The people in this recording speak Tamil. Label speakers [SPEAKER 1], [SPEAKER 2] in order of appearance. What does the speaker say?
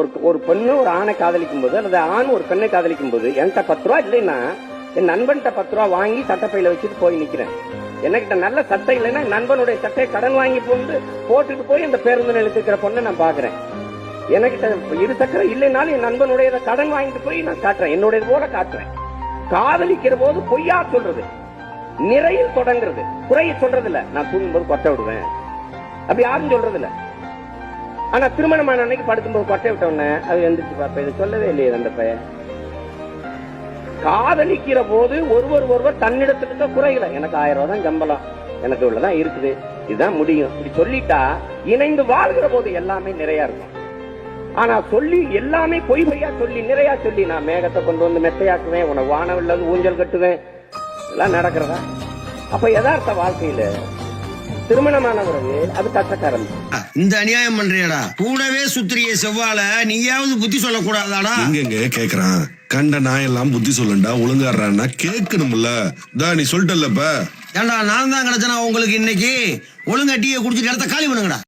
[SPEAKER 1] ஒரு ஒரு பெண்ணு ஒரு ஆணை காதலிக்கும் போது அல்லது ஆண் ஒரு பெண்ணை காதலிக்கும் போது என்கிட்ட பத்து ரூபா இல்லைன்னா என் நண்பன்கிட்ட பத்து ரூபா வாங்கி சட்டப்பையில வச்சுட்டு போய் நிக்கிறேன். என்கிட்ட நல்ல சட்டை இல்லைன்னா நண்பனுடைய சட்டையை கடன் வாங்கி போட்டு போட்டுட்டு போய் அந்த பேருந்து நிலையத்துல இருக்கிற பொண்ணை நான் பாக்குறேன் எனக்கிட்ட இரு சக்கரம் இல்லைனாலும் என் நண்பனுடைய கடன் வாங்கிட்டு போய் நான் காட்டுறேன். என்னுடைய போல காட்டுறேன். காதலிக்கிற போது பொய்யா சொல்றது. நிறையில் தொடங்குறது. குறைய சொல்றது இல்ல நான் தூங்கும்போது கொட்ட விடுவேன். அப்படி யாரும் சொல்றது இல்லை ஆனா திருமணமான அன்னைக்கு படுக்கும்போது கொட்டை விட்ட உடனே அது எந்திரிச்சு பார்ப்பேன் இது சொல்லவே இல்லையே அந்த பையன் காதலிக்கிற போது ஒருவர் ஒருவர் தன்னிடத்துல இருக்க குறைகளை எனக்கு ஆயிரம் ரூபாய் தான் சம்பளம் எனக்கு இவ்வளவுதான் இருக்குது இதுதான் முடியும். இப்படி சொல்லிட்டா இணைந்து வாழ்கிற போது எல்லாமே நிறைய இருக்கும். ஆனா சொல்லி எல்லாமே பொய் பொய்யா சொல்லி நிறைய சொல்லி நான் மேகத்தை கொண்டு வந்து மெத்தையாக்குவேன் உனக்கு வானவில்ல ஊஞ்சல் கட்டுவேன் எல்லாம் நடக்கிறதா? அப்ப யதார்த்த வாழ்க்கையில திருமணமான பிறகு அது கஷ்டக்காரம்
[SPEAKER 2] இந்த அநியாயம் பண்றியடா. கூடவே சுத்திரிய செவ்வால நீயாவது புத்தி சொல்லக்கூடாதாடா?
[SPEAKER 3] எங்கெங்க கேக்குறான். கண்ட நாயெல்லாம் புத்தி சொல்லண்டா ஒழுங்காடுறான்னா கேட்கணும்ல. தா நீ சொல்லிட்டல்லப்ப.
[SPEAKER 2] ஏண்டா நான் தான் கிடைச்சனா உங்களுக்கு இன்னைக்கு? ஒழுங்கா டீயை குடிச்சிட்டு இடத்த காலி பண்ணுங்கடா.